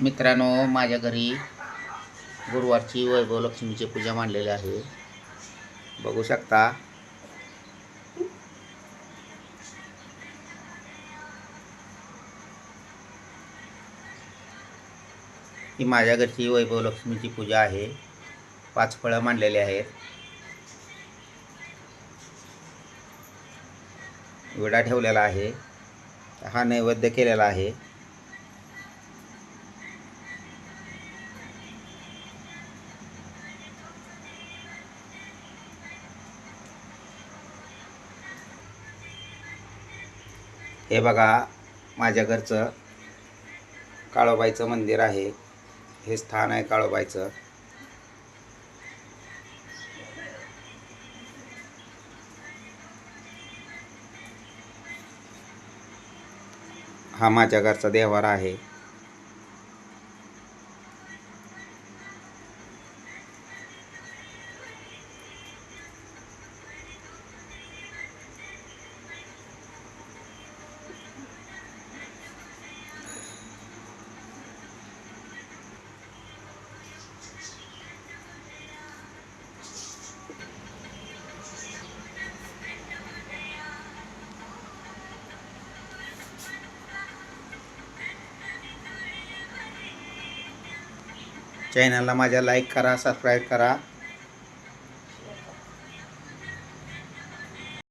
मित्रांनो माझ्या घरी गुरुवारची वैभव लक्ष्मीची पूजा मांडलेली आहे. बघू शकता. ही माझ्या घरची वैभव लक्ष्मीची पूजा आहे. पाच फळं मांडलेली आहेत. विडा ठेवलेला आहे. हा नैवेद्य केलेला आहे. हे बघा माझ्या घरचं काळोबाईचं मंदिर आहे. हे स्थान आहे काळोबाईचं. हा माझ्या घरचा देवारा आहे. चॅनलला माझ्या लाईक करा सबस्क्राईब करा.